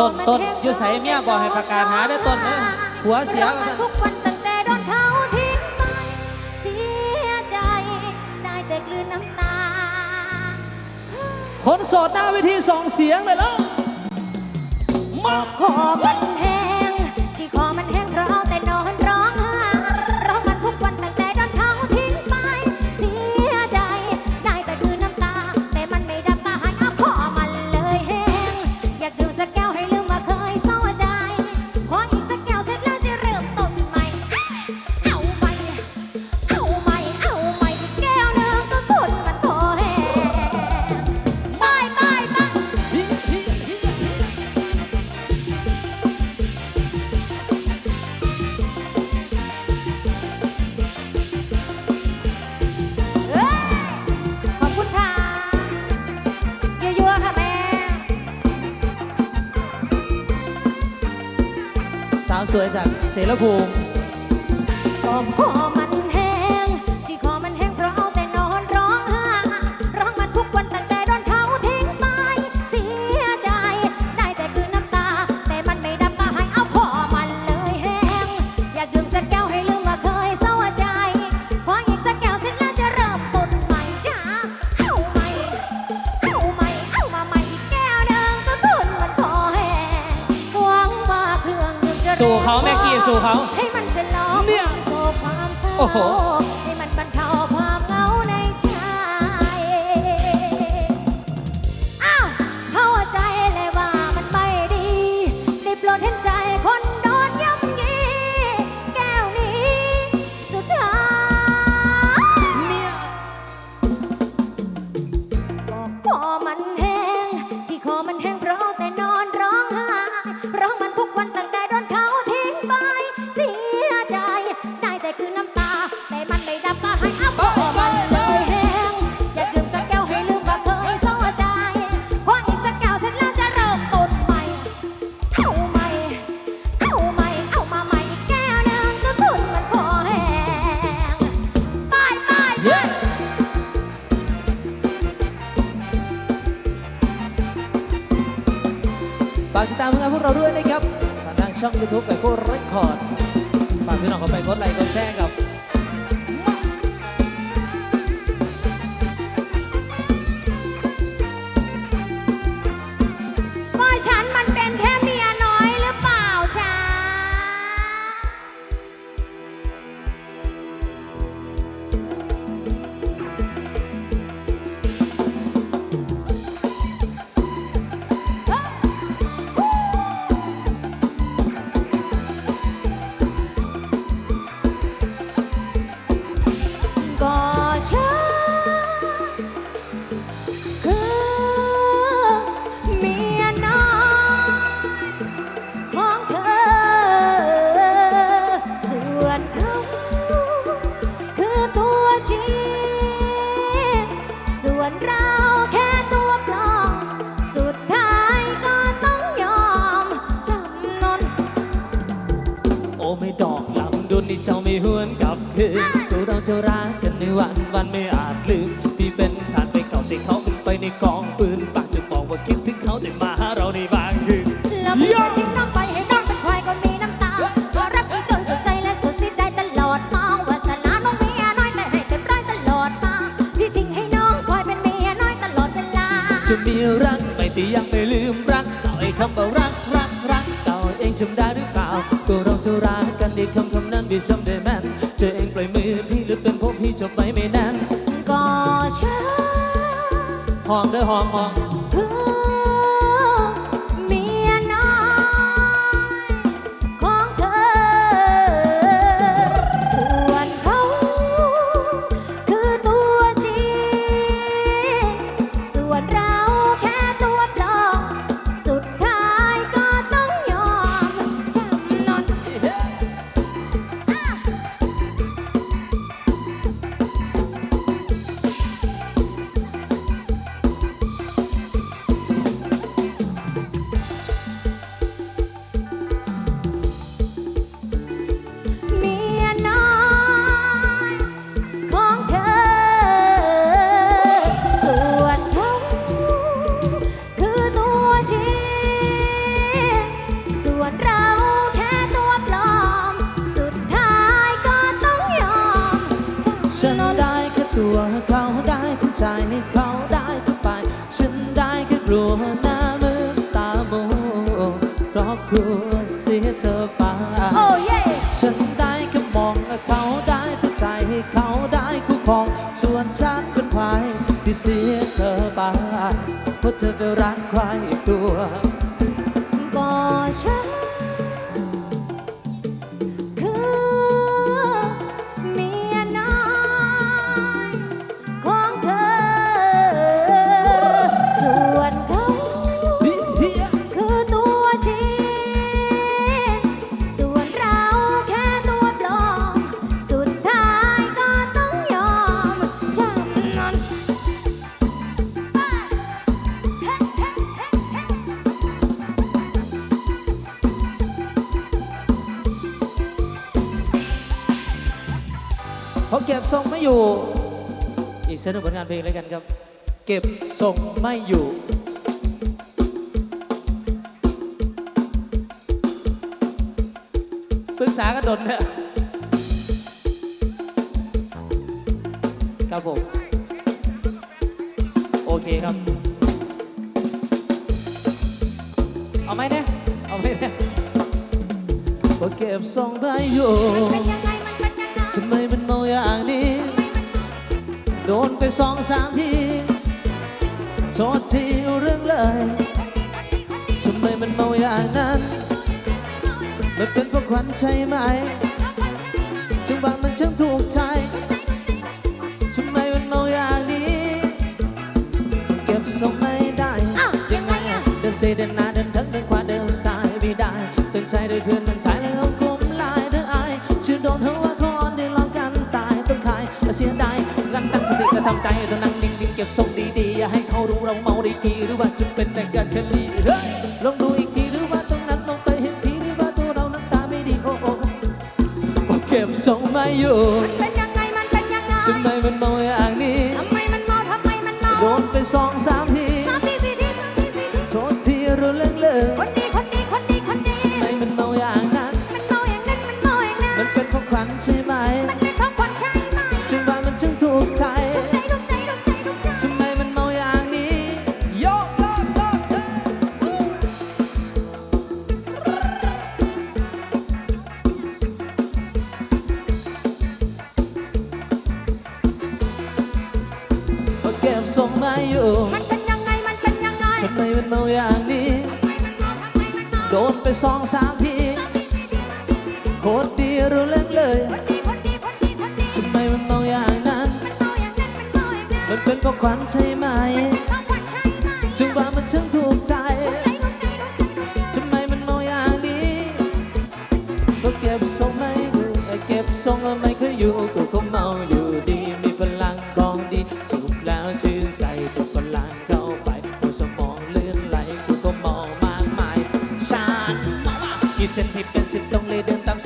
ต้นต้นอยู่ใส่เมียบอกให้ประกาศหาได้ต้นเนอะหัวเสียทุกวันตั้งแต่โดนเขาทิ้งไปเสียใจได้แต่กลืนน้ำตา คนโสดหน้าวิธีสองเสียงเลยแล้วมาขอ จากเสรภูมิ 哦吼。 ฝากติดตามผลงานพวกเราด้วยนะครับทางช่องยูทูบไก่โก้เรคคอร์ดฝากพี่น้องเข้าไปกดไลค์กดแชร์กับ on me นั้นก็ช้าห้องเด้อห้องห้อง กลัวเสียเธอไปโอ้เย่ฉันได้แค่มองและเขาได้ตั้ใจให้เขาได้คู่ครองส่วนฉันเป็นภัยที่เสียเธอไปเพราะเธอไปรักใครตัว ทรงไม่อยู่ อีกเส้นหนึ่งผลงานเพลงแล้วกันครับ เก็บทรงไม่อยู่ปรึกษากันดนเนี่ยครับผม โอเคครับ เอาไหมเนี่ยเอาไหมเนี่ยก็เก็บทรงไม่อยู่ สองสามทีโทษทีเรื่องเลยทำไมมันเมาอย่างนั้นมันเป็นเพราะควันใช่ไหมจังหวะมันช่างถูกใจทำไมมันเมาอย่างนี้ เก็บทรงไม่ได้อ้าวยังไงอะเดินเซเดินหน้าเดินเทิงเดินขวาเดินซ้ายไม่ได้เดินใจเดินเพื่อนมันใช้แำใจเธอนั่งนิ่งๆเก็บทรงดีๆอย่าให้เขารู้เราเมาได้ทีหรือว่าจะเป็นแต่การเฉลี่ยเฮ้ยลองดูอีกทีหรือว่าตรงนั้นมองไปเห็นทีหรือว่าตัวเราน้ำตาไม่ดีโอ้โอ้เก็บทรงไม่อยู่เป็นยังไงมันเป็นยังไงทำไมมันเมาอย่างนี้ทำไมมันเมาทำไมมันเมาโดนไปสองสามทีสามทีสี่ทีสามทีสี่ทีโทษทีรู้เรื่องเลยคนดีคนดีคนดีคนดีทำไมมันเมาอย่างนั้นมันเมาอย่างนั้นมันเมาอย่างนั้นมันเป็นเพราะควันใช่ไหม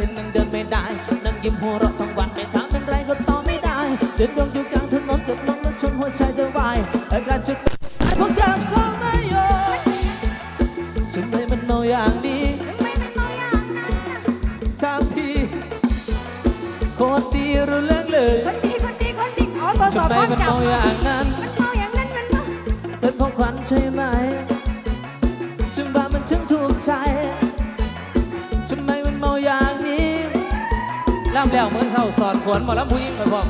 เลยเดินตามเส้นยังเดินไม่ได้ นั่งยิ้มหัวเราะทั้งวันไม่ถามเป็นไรก็ตอบไม่ได้เดินตรงอยู่กลางถนนเกือบลงแล้วชนหัวใจจะวายแต่การจุดไอ้พวกเก็บทรงไม่อยู่ทำไมมันเมาอย่างนี้ทำไมมันเมาอย่างนั้นน่ะสามทีโคตรดีรู้เรื่องเลยคนดีคนดีคนดีอ๋อตัวสอบทำไมความมันจำเมาอย่างนั้นมันเมาอย่างนั้นมันเมาเป็นเพราะควันใช่ไหม แล้วเมื่อเศร้าสอนขวนหมอลำผู้หญิงไปพร้อม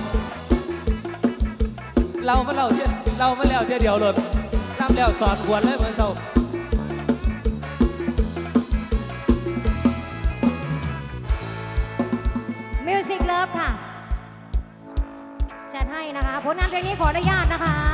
เราเม่เล่าเที่ยเราม่แล้วเดี่ยเดียวเลยล้ำแล้วสอนขวนเลยเมื่อเศร้ามิวสิกเลิฟค่ะจัดให้นะคะ ผลงานเพลงนี้ขออนุญาตนะคะ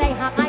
ได้หัก